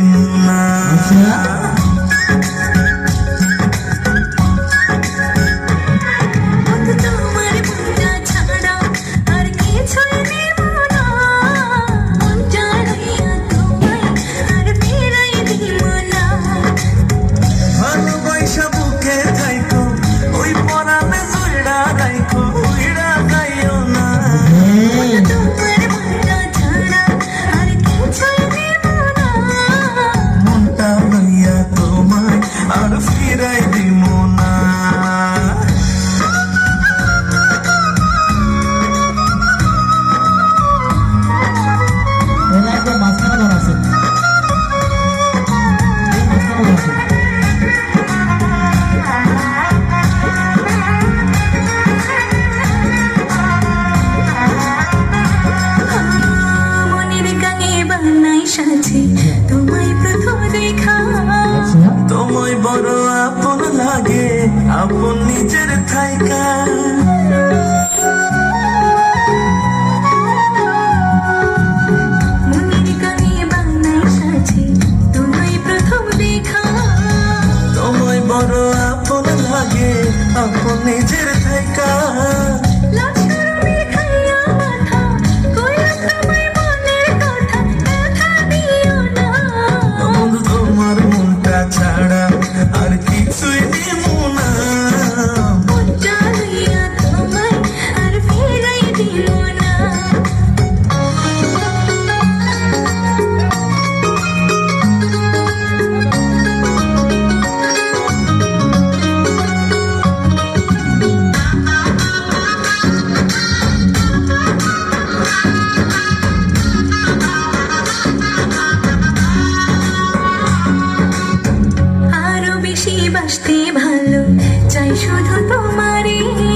Asia. সাজে তোমায় প্রথম দেখা। তোমায় বড় আপন লাগে আপন নিজের থাইকা। বড় আপন লাগে আপন নিজের থাইকা। বেশি বাসতে ভালো চাই শুধু তোমারই।